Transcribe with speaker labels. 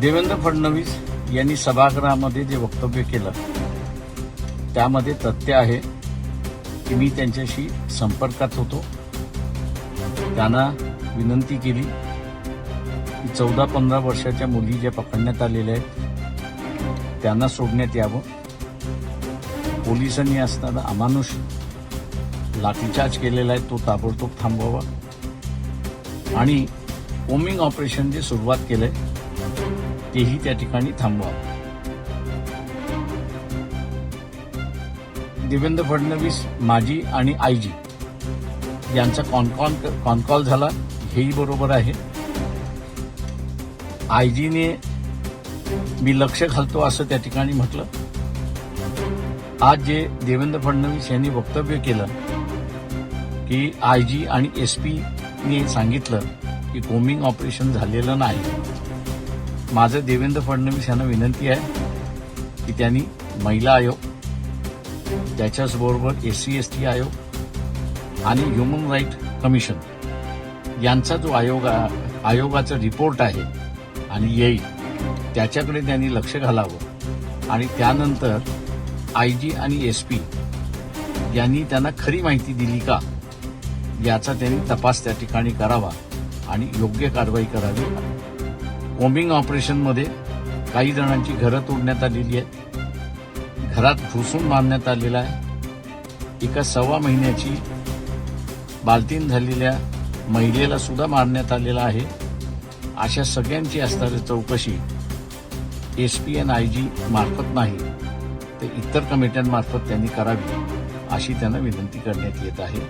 Speaker 1: देवेंद्र फडणवीस यांनी सभागृहामध्ये जे वक्तव्य केलं त्यामध्ये तथ्य आहे की मी त्यांच्याशी संपर्कात होतो. त्यांना विनंती केली की चौदा पंधरा वर्षाच्या मुली ज्या पकडण्यात आलेल्या आहेत त्यांना सोडण्यात यावं. पोलिसांनी असताना अमानुष लाठीचार्ज केलेला आहे तो ताबडतोब थांबवावा. आणि कोमिंग ऑपरेशन जे सुरुवात केलं आहे तेही त्या ठिकाणी थांबवावं देवेंद्र फडणवीस माजी आणि आयजी यांचा कॉनकॉन कॉनकॉल झाला. हेही बरोबर आहे. आयजीने मी लक्ष घालतो असं त्या ठिकाणी म्हटलं. आज जे देवेंद्र फडणवीस यांनी वक्तव्य केलं की आयजी आणि एस पीने सांगितलं की कोमिंग ऑपरेशन झालेलं नाही. माझं देवेंद्र फडणवीस यांना विनंती आहे की त्यांनी महिला आयोग त्याच्याचबरोबर एस सी एस टी आयोग आणि ह्युमन राईट कमिशन यांचा जो आयोग आयोगाचा रिपोर्ट आहे आणि येईल त्याच्याकडे त्यांनी लक्ष घालावं. आणि त्यानंतर आय जी आणि एस पी यांनी त्यांना खरी माहिती दिली का याचा त्यांनी तपास त्या ठिकाणी करावा आणि योग्य कारवाई करावी. बॉम्बिंग ऑपरेशनमध्ये काही जणांची घरं तोडण्यात आलेली आहेत. घरात घुसून मारण्यात आलेला आहे. एका सव्वा महिन्याची बालतीन झालेल्या महिलेला सुद्धा मारण्यात आलेला आहे. अशा सगळ्यांची असणारी चौकशी S P N I G मार्फत नाही तर इतर कमिट्यांमार्फत त्यांनी करावी अशी त्यांना विनंती करण्यात येत आहे.